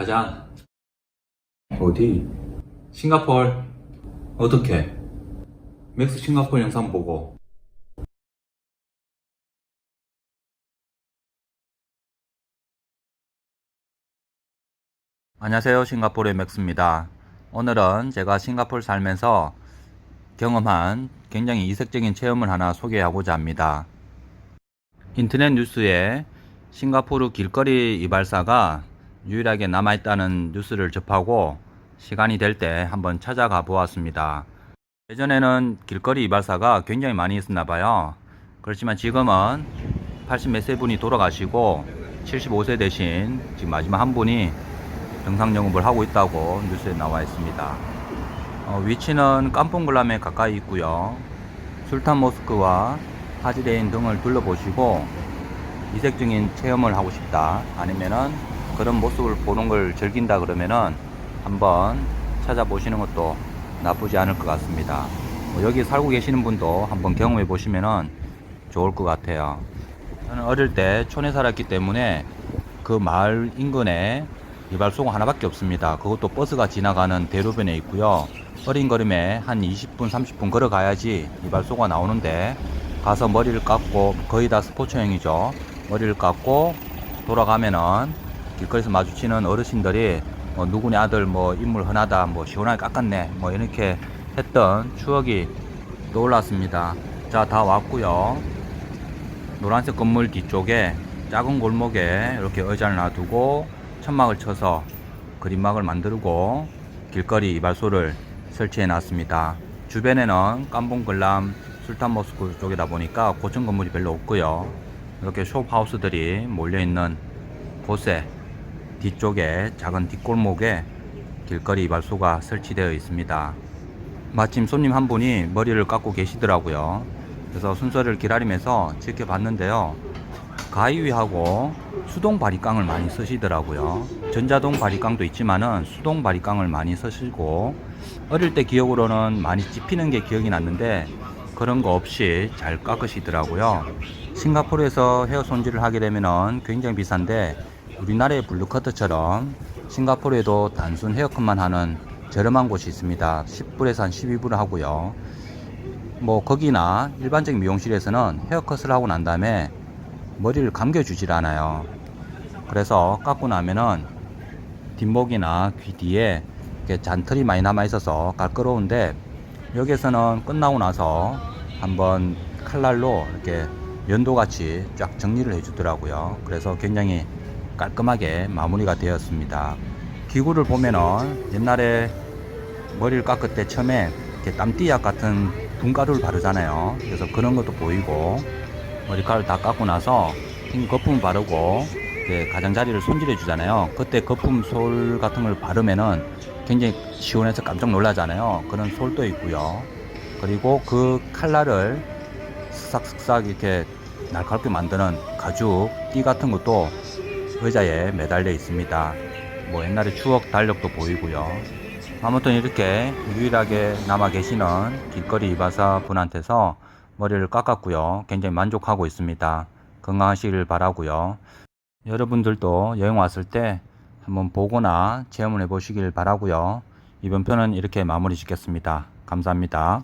가자. 어디? 싱가폴. 어떻게? 맥스 싱가폴 영상 보고. 안녕하세요. 싱가포르의 맥스입니다. 오늘은 제가 싱가포르 살면서 경험한 굉장히 이색적인 체험을 하나 소개하고자 합니다. 인터넷 뉴스에 싱가포르 길거리 이발사가 유일하게 남아있다는 뉴스를 접하고 시간이 될 때 한번 찾아가 보았습니다. 예전에는 길거리 이발사가 굉장히 많이 있었나 봐요. 그렇지만 지금은 80몇 세 분이 돌아가시고 75세 대신 지금 마지막 한 분이 정상 영업을 하고 있다고 뉴스에 나와 있습니다. 어, 위치는 깜뽕글람에 가까이 있고요. 술탄 모스크와 하지레인 등을 둘러보시고 이색적인 체험을 하고 싶다 아니면은 그런 모습을 보는 걸 즐긴다 그러면은 한번 찾아보시는 것도 나쁘지 않을 것 같습니다. 뭐 여기 살고 계시는 분도 한번 경험해 보시면은 좋을 것 같아요. 저는 어릴 때 촌에 살았기 때문에 그 마을 인근에 이발소가 하나밖에 없습니다. 그것도 버스가 지나가는 대로변에 있고요. 어린 걸음에 한 20분, 30분 걸어가야지 이발소가 나오는데 가서 머리를 깎고 거의 다 스포츠형이죠. 머리를 깎고 돌아가면은 길거리에서 마주치는 어르신들이 뭐 누구네 아들 뭐 인물 흔하다 뭐 시원하게 깎았네 뭐 이렇게 했던 추억이 떠올랐습니다. 자 다 왔고요. 노란색 건물 뒤쪽에 작은 골목에 이렇게 의자를 놔두고 천막을 쳐서 그림막을 만들고 길거리 이발소를 설치해 놨습니다. 주변에는 깜봉글람 술탄 모스크 쪽이다 보니까 고층 건물이 별로 없고요. 이렇게 숍하우스들이 몰려 있는 곳에 뒤쪽에 작은 뒷골목에 길거리 이발소가 설치되어 있습니다. 마침 손님 한 분이 머리를 깎고 계시더라고요. 그래서 순서를 기다리면서 지켜봤는데요. 가위하고 수동 바리깡을 많이 쓰시더라고요. 전자동 바리깡도 있지만은 수동 바리깡을 많이 쓰시고 어릴 때 기억으로는 많이 찝히는 게 기억이 났는데 그런 거 없이 잘 깎으시더라고요. 싱가포르에서 헤어 손질을 하게 되면은 굉장히 비싼데 우리나라의 블루커트처럼 싱가포르에도 단순 헤어컷만 하는 저렴한 곳이 있습니다. 10불에서 한 12불 하고요. 뭐 거기나 일반적인 미용실에서는 헤어컷을 하고 난 다음에 머리를 감겨주질 않아요. 그래서 깎고 나면은 뒷목이나 귀 뒤에 이렇게 잔털이 많이 남아 있어서 깔끄러운데 여기에서는 끝나고 나서 한번 칼날로 이렇게 면도같이 쫙 정리를 해주더라고요. 그래서 굉장히 깔끔하게 마무리가 되었습니다. 기구를 보면은 옛날에 머리를 깎을 때 처음에 땀띠약 같은 분가루를 바르잖아요. 그래서 그런 것도 보이고 머리카락을 다 깎고 나서 흰 거품 바르고 가장자리를 손질해 주잖아요. 그때 거품 솔 같은 걸 바르면은 굉장히 시원해서 깜짝 놀라잖아요. 그런 솔도 있고요. 그리고 그 칼날을 쓱싹쓱싹 이렇게 날카롭게 만드는 가죽 띠 같은 것도 의자에 매달려 있습니다. 뭐 옛날에 추억 달력도 보이고요. 아무튼 이렇게 유일하게 남아 계시는 길거리 이바사 분한테서 머리를 깎았고요. 굉장히 만족하고 있습니다. 건강하시길 바라고요. 여러분들도 여행 왔을 때 한번 보거나 체험을 해 보시길 바라고요. 이번 편은 이렇게 마무리 짓겠습니다. 감사합니다.